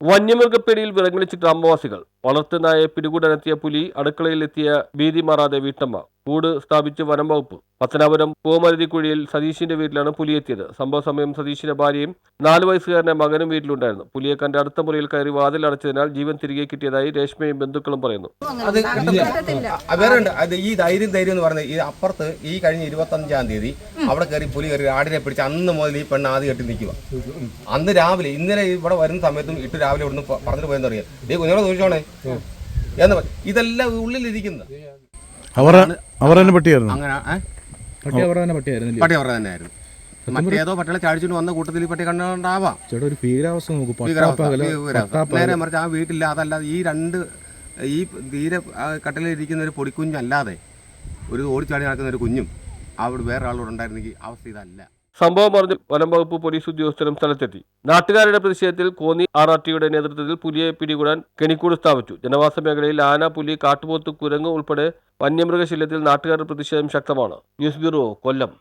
വന്യമൃഗപ്പേടിയിൽ വിറങ്ങലിച്ച് ഗ്രാമവാസികൾ വളർത്തുനായെ പിടികൂടാനെത്തിയ പുലി അടുക്കളയിലെത്തിയ ഭീതി മാറാതെ വീട്ടമ്മ. കൂട് സ്ഥാപിച്ച് വനം വകുപ്പ്. പത്തനാപുരം പൂമരുതിക്കുഴിയിൽ സതീഷിന്റെ വീട്ടിലാണ് പുലിയെത്തിയത് സംഭവ സമയം സതീഷിന്റെ ഭാര്യയും നാല് വയസ്സുകാരന്റെ മകനും വീട്ടിലുണ്ടായിരുന്നു. പുലിയെ കണ്ട അടുത്ത മുറിയിൽ കയറി വാതിൽ അടച്ചതിനാൽ ജീവൻ തിരികെ കിട്ടിയതായി രേഷ്മയും ബന്ധുക്കളും പറയുന്നു. അത് ആ, വേറെ അത് ഈ ധൈര്യം ധൈര്യം എന്ന് പറഞ്ഞത് ഈ അപ്പുറത്ത് ഈ കഴിഞ്ഞ ഇരുപത്തഞ്ചാം തീയതി അവിടെ കയറി പുലി കയറി ആടിനെ പിടിച്ച് അന്ന് മുതൽ ഈ പെണ്ണ് ആദ്യം കെട്ടി നിൽക്കുക അന്ന് രാവിലെ ഇന്നലെ ഇവിടെ വരുന്ന സമയത്തും ഇട്ട് രാവിലെ ഇവിടുന്ന് പറഞ്ഞിട്ട് പോയെന്ന് അറിയാം. ദേ കുഞ്ഞോടെ ചോദിച്ചോണേ എന്ന് പറ- ഇതെല്ലാം ഉള്ളിലിരിക്കുന്നത്. അവർ അവർ തന്നെ പട്ടിയായിരുന്നു. അങ്ങനെ ഏ? പട്ടി തന്നെ പട്ടിയായിരുന്നില്ലേ പട്ടി അവരുടെ തന്നെയായിരുന്നു മറ്റേതോ പട്ടികളെ ചാടിച്ചുകൊണ്ട് വന്ന കൂട്ടത്തിൽ ഈ പട്ടി കണ്ടുകൊണ്ടാവാം ചേട്ടാ ഒരു ഭീകരാവസ്ഥ നോക്കൂ. ഭീകരാവസ്ഥ, പട്ടാപ്പകൽ ഭീകരാവസ്ഥ. നേരെ മറിച്ച് ആ വീട്ടില്ല അതല്ലാതെ ഈ രണ്ട് ഈ തീരെ ആ കട്ടിലിരിക്കുന്ന ഒരു പൊടിക്കുഞ്ഞല്ലാതെ ഒരു ഓടിച്ചാടി നടക്കുന്ന ഒരു കുഞ്ഞും അവിടെ വേറെ ആളോട് ഉണ്ടായിരുന്നെങ്കിൽ അവസ്ഥ ഇതല്ല. സംഭവം അറിഞ്ഞ് വനം വകുപ്പ് പോലീസ് ഉദ്യോഗസ്ഥരും സ്ഥലത്തെത്തി. നാട്ടുകാരുടെ പ്രതിഷേധത്തിൽ കോന്നി ആർ ആർ ടിയുടെ നേതൃത്വത്തിൽ പുലിയെ പിടികൂടാൻ കെണിക്കൂട് സ്ഥാപിച്ചു. ജനവാസ മേഖലയിൽ ആന പുലി കാട്ടുപോത്ത് കുരങ്ങ് ഉൾപ്പെടെ വന്യമൃഗശല്യത്തിൽ നാട്ടുകാരുടെ പ്രതിഷേധം ശക്തമാണ്. News bureau Kollam.